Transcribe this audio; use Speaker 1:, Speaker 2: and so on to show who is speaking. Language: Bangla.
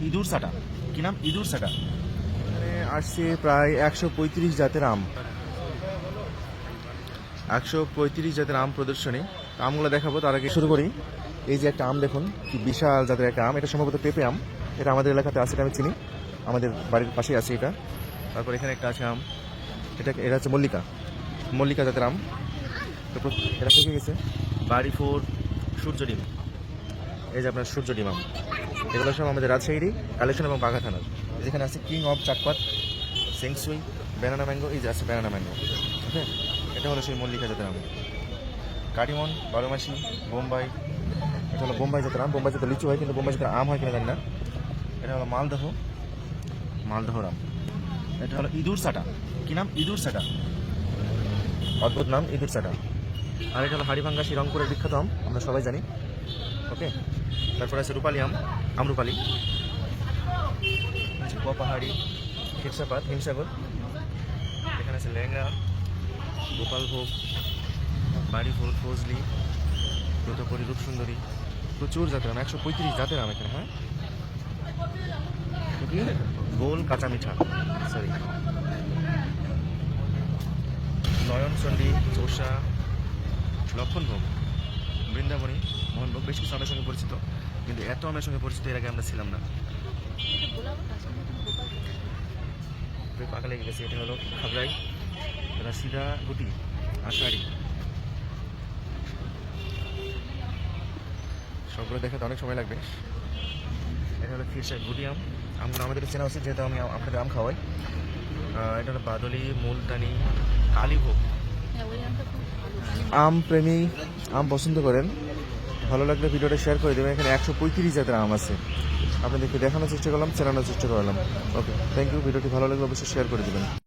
Speaker 1: ইঁদুর সাটা। কি নাম? ইঁদুর সাটা।
Speaker 2: এখানে আসছে প্রায় একশো পঁয়ত্রিশ জাতের আম। একশো পঁয়ত্রিশ জাতের আম প্রদর্শনী। আমগুলো দেখাবো, তার আগে শুরু করি। এই যে একটা আম দেখুন, কি বিশাল জাতের একটা আম। এটা সম্ভবত পেঁপে আম। এটা আমাদের এলাকাতে আছে, এটা আমি চিনি। আমাদের বাড়ির পাশেই আছে এটা। তারপর এখানে একটা আছে আম। এটা এটা হচ্ছে মল্লিকা। মল্লিকা জাতের আম। তারপর এটা থেকে গেছে।
Speaker 1: বাড়ি ফোর সূর্য ডিম।
Speaker 2: এই যে আপনার সূর্য ডিম আম। এগুলো সব আমাদের রাজশাহী কালেকশন এবং বাঘা থানার। যেখানে আছে কিং অফ চাকপাত সেংসুই ব্যানানা ম্যাঙ্গো এই যে আছে ব্যানানা ম্যাঙ্গো ওকে এটা হলো সেই মল্লিকা জাতের আম। কাটিমন, বারোমাসি, বোম্বাই, এটা হলো বোম্বাই জাতের আম। বোম্বাই জাতের লিচু হয়, কিন্তু বোম্বাই জাতের আম হয় কিনা জানি না। এটা হলো মালদহ মালদহ আম
Speaker 1: এটা হলো ইঁদুর সাটা। কি নাম? ইঁদুর সাটা।
Speaker 2: অদ্ভুত নাম, ইঁদুর চাটা আর এটা হলো হাড়িভাঙ্গা, শ্রীরংপুরের বিখ্যাত আম, আমরা সবাই জানি। ওকে তারপরে আছে রূপালি আম আমরূপালি কুয়া পাহাড়ি ক্ষীরসাপাত হিমসাগর এখানে আছে ল্যাংড়া গোপালভোগ বাড়ি ফুল ফজলি ব্রতপরি রূপসুন্দরী। প্রচুর জাতের আম একশো পঁয়ত্রিশ জাতের আম এখানে হ্যাঁ? গোল কাঁচা মিঠা সরি নয়নচণ্ডী চোষা লক্ষণভোগ বৃন্দাবনী। মোহনভোগ বেশ কিছু আমের সঙ্গে পরিচিত কিন্তু এত আমের সঙ্গে পরিচিত এর আগে আমরা ছিলাম না। পাকা লেগে গেছে এটা হলো খাবরাই এটা সিধা গুটি আষাঢ়ি। সবগুলো দেখাতে অনেক সময় লাগবে। এটা হলো খিরসা গুটি আম। আমগুলো আমাদের চেনা উচিত যেহেতু আমি আপনাদের আম খাওয়াই। এটা হলো বাদলি মুলতানি কালীভোগ। আম প্রেমী আম পছন্দ করেন। ভালো লাগলে ভিডিওটা শেয়ার করে দেবেন। এখানে একশো পঁয়ত্রিশ জাতের আম আছে। আপনাদেরকে দেখানোর চেষ্টা করলাম, চেনানোর চেষ্টা করলাম। ওকে থ্যাংক ইউ ভিডিওটি ভালো লাগলে অবশ্যই শেয়ার করে দেবেন।